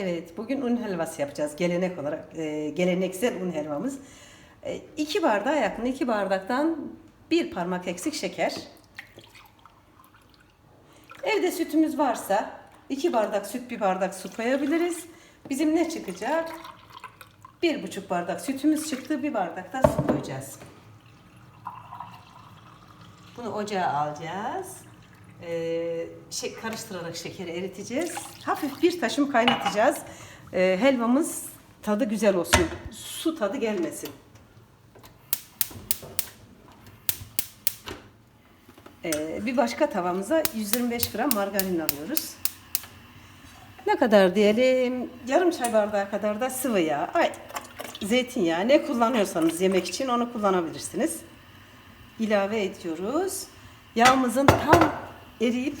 Evet, bugün un helvası yapacağız. Gelenek olarak, e, geleneksel un helvamız. E, iki bardağa yakın, iki bardaktan bir parmak eksik şeker. Evde sütümüz varsa iki bardak süt, bir bardak su koyabiliriz. Bizim ne çıkacak? Bir buçuk bardak sütümüz çıktı, bir bardak da su koyacağız. Bunu ocağa alacağız. Ee, şey, karıştırarak şekeri eriteceğiz. Hafif bir taşım kaynatacağız. Ee, helvamız tadı güzel olsun. Su tadı gelmesin. Ee, bir başka tavamıza 125 gram margarin alıyoruz. Ne kadar diyelim? Yarım çay bardağı kadar da sıvı yağ. Ay, zeytinyağı ne kullanıyorsanız yemek için onu kullanabilirsiniz ilave ediyoruz. Yağımızın tam eriyip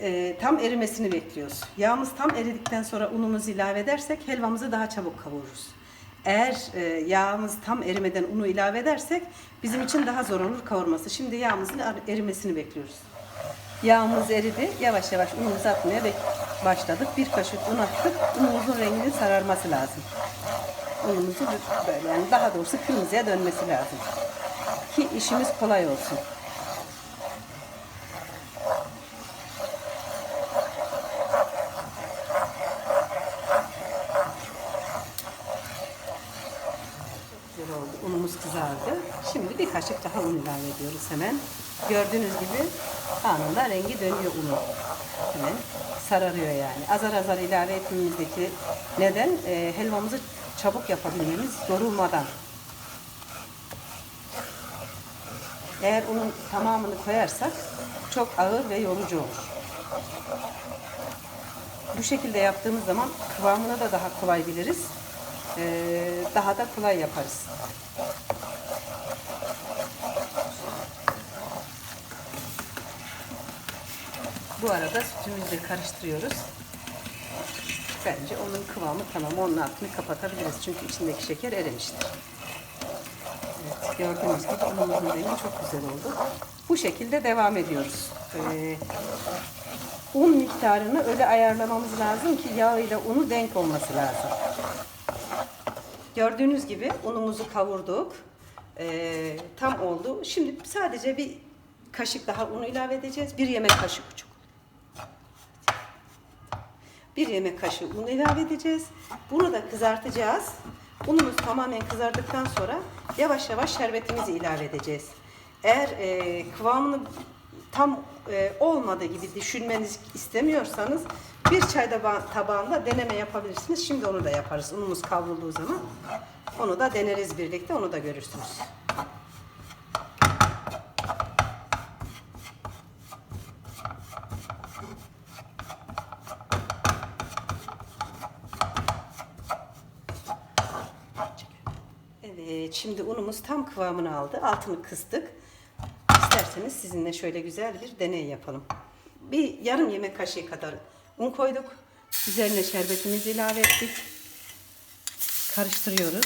e, tam erimesini bekliyoruz. Yağımız tam eridikten sonra unumuzu ilave edersek helvamızı daha çabuk kavururuz. Eğer e, yağımız tam erimeden unu ilave edersek bizim için daha zor olur kavurması. Şimdi yağımızın er- erimesini bekliyoruz. Yağımız eridi. Yavaş yavaş unumuzu atmaya başladık. Bir kaşık un attık. Unumuzun renginin sararması lazım. Unumuzu böyle yani daha doğrusu kırmızıya dönmesi lazım ki işimiz kolay olsun. Güzel oldu. Unumuz kızardı. Şimdi bir kaşık daha un ilave ediyoruz hemen. Gördüğünüz gibi anında rengi dönüyor unu. Hemen sararıyor yani. Azar azar ilave etmemizdeki neden e, helvamızı çabuk yapabilmemiz yorulmadan. Eğer unun tamamını koyarsak çok ağır ve yorucu olur. Bu şekilde yaptığımız zaman kıvamını da daha kolay biliriz. Ee, daha da kolay yaparız. Bu arada sütümüzü karıştırıyoruz. Bence onun kıvamı tamam. Onun altını kapatabiliriz. Çünkü içindeki şeker erimiştir. Evet, gördüğünüz gibi unumuzun rengi çok güzel oldu. Bu şekilde devam ediyoruz. Ee, un miktarını öyle ayarlamamız lazım ki yağ ile unu denk olması lazım. Gördüğünüz gibi unumuzu kavurduk. Ee, tam oldu. Şimdi sadece bir kaşık daha un ilave edeceğiz. Bir yemek kaşığı buçuk. Bir yemek kaşığı un ilave edeceğiz. Bunu da kızartacağız. Unumuz tamamen kızardıktan sonra yavaş yavaş şerbetimizi ilave edeceğiz. Eğer e, kıvamını tam e, olmadığı gibi düşünmeniz istemiyorsanız bir çay taba- tabağında deneme yapabilirsiniz. Şimdi onu da yaparız. Unumuz kavrulduğu zaman onu da deneriz birlikte. Onu da görürsünüz. Evet, şimdi unumuz tam kıvamını aldı. Altını kıstık. İsterseniz sizinle şöyle güzel bir deney yapalım. Bir yarım yemek kaşığı kadar un koyduk. Üzerine şerbetimizi ilave ettik. Karıştırıyoruz.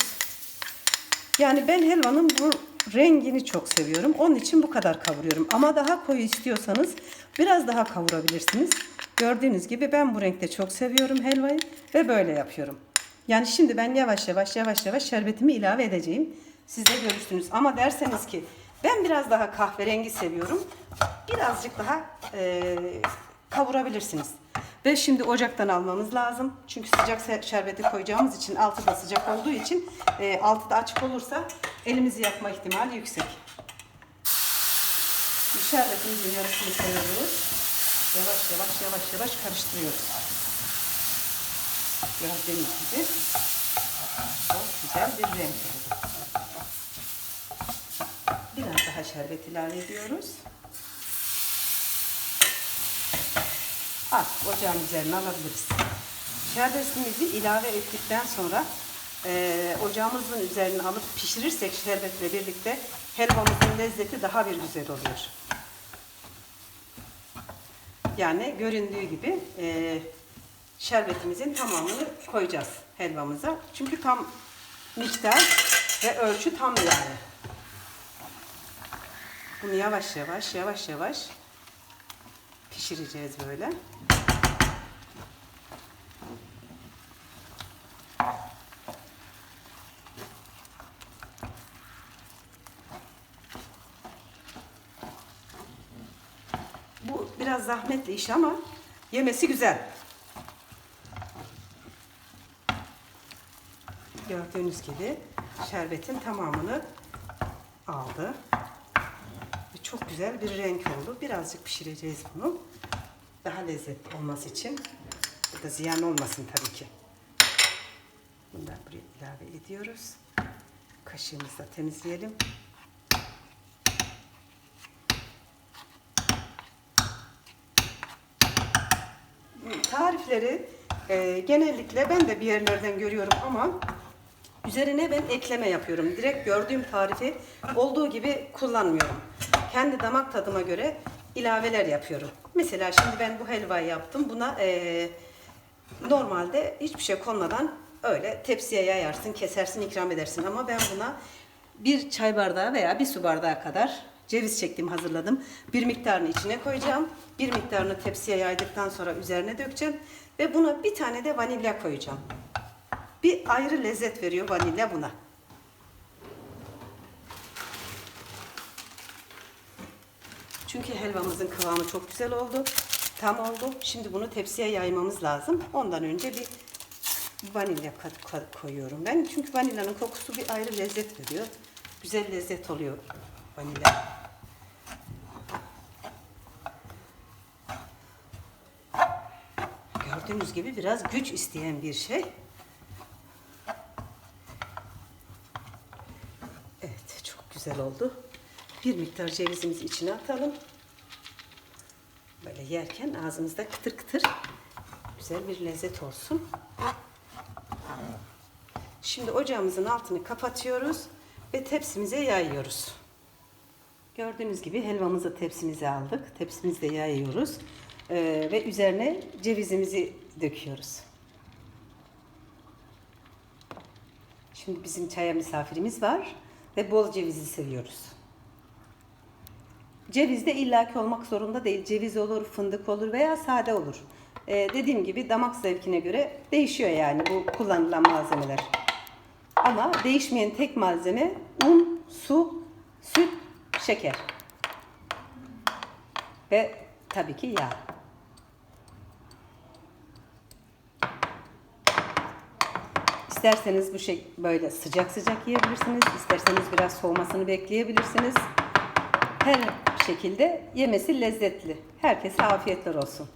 Yani ben helvanın bu rengini çok seviyorum. Onun için bu kadar kavuruyorum. Ama daha koyu istiyorsanız biraz daha kavurabilirsiniz. Gördüğünüz gibi ben bu renkte çok seviyorum helvayı ve böyle yapıyorum. Yani şimdi ben yavaş yavaş yavaş yavaş şerbetimi ilave edeceğim. Siz de görürsünüz. Ama derseniz ki ben biraz daha kahverengi seviyorum. Birazcık daha eee, kavurabilirsiniz. Ve şimdi ocaktan almamız lazım. Çünkü sıcak şerbeti koyacağımız için altı da sıcak olduğu için eee altı da açık olursa elimizi yakma ihtimali yüksek. Şerbetimizin yarısını koyuyoruz. Yavaş yavaş yavaş yavaş karıştırıyoruz. Gördüğünüz gibi çok güzel bir renk oldu. Biraz daha şerbet ilave ediyoruz. Artık ocağın üzerine alabiliriz. Şerbetimizi ilave ettikten sonra eee, ocağımızın üzerine alıp pişirirsek şerbetle birlikte helvamızın lezzeti daha bir güzel oluyor. Yani göründüğü gibi eee, şerbetimizin tamamını koyacağız helvamıza. Çünkü tam miktar ve ölçü tam yani. Bunu yavaş yavaş yavaş yavaş pişireceğiz böyle. Bu biraz zahmetli iş ama yemesi güzel. Gördüğünüz gibi şerbetin tamamını aldı. Çok güzel bir renk oldu. Birazcık pişireceğiz bunu. Daha lezzetli olması için. Bu da ziyan olmasın tabii ki. Bundan buraya ilave ediyoruz. Kaşığımızla temizleyelim. Tarifleri e, genellikle ben de bir yerlerden görüyorum ama üzerine ben ekleme yapıyorum. Direkt gördüğüm tarifi olduğu gibi kullanmıyorum. Kendi damak tadıma göre ilaveler yapıyorum. Mesela şimdi ben bu helvayı yaptım. Buna e, normalde hiçbir şey konmadan öyle tepsiye yayarsın, kesersin, ikram edersin. Ama ben buna bir çay bardağı veya bir su bardağı kadar ceviz çektim hazırladım. Bir miktarını içine koyacağım. Bir miktarını tepsiye yaydıktan sonra üzerine dökeceğim. Ve buna bir tane de vanilya koyacağım. Bir ayrı lezzet veriyor vanilya buna. Çünkü helvamızın kıvamı çok güzel oldu. Tam oldu. Şimdi bunu tepsiye yaymamız lazım. Ondan önce bir vanilya koyuyorum ben. Çünkü vanilyanın kokusu bir ayrı lezzet veriyor. Güzel lezzet oluyor vanilya. Gördüğünüz gibi biraz güç isteyen bir şey. Evet, çok güzel oldu. Bir miktar cevizimizi içine atalım. Böyle yerken ağzımızda kıtır kıtır güzel bir lezzet olsun. Şimdi ocağımızın altını kapatıyoruz ve tepsimize yayıyoruz. Gördüğünüz gibi helvamızı tepsimize aldık. Tepsimizde yayıyoruz. Ee, ve üzerine cevizimizi döküyoruz. Şimdi bizim çaya misafirimiz var ve bol cevizi seviyoruz. Ceviz de illaki olmak zorunda değil. Ceviz olur, fındık olur veya sade olur. Ee, dediğim gibi damak zevkine göre değişiyor yani bu kullanılan malzemeler. Ama değişmeyen tek malzeme un, su, süt, şeker. Ve tabii ki yağ. İsterseniz bu şey böyle sıcak sıcak yiyebilirsiniz. İsterseniz biraz soğumasını bekleyebilirsiniz. Her şekilde yemesi lezzetli. Herkese afiyetler olsun.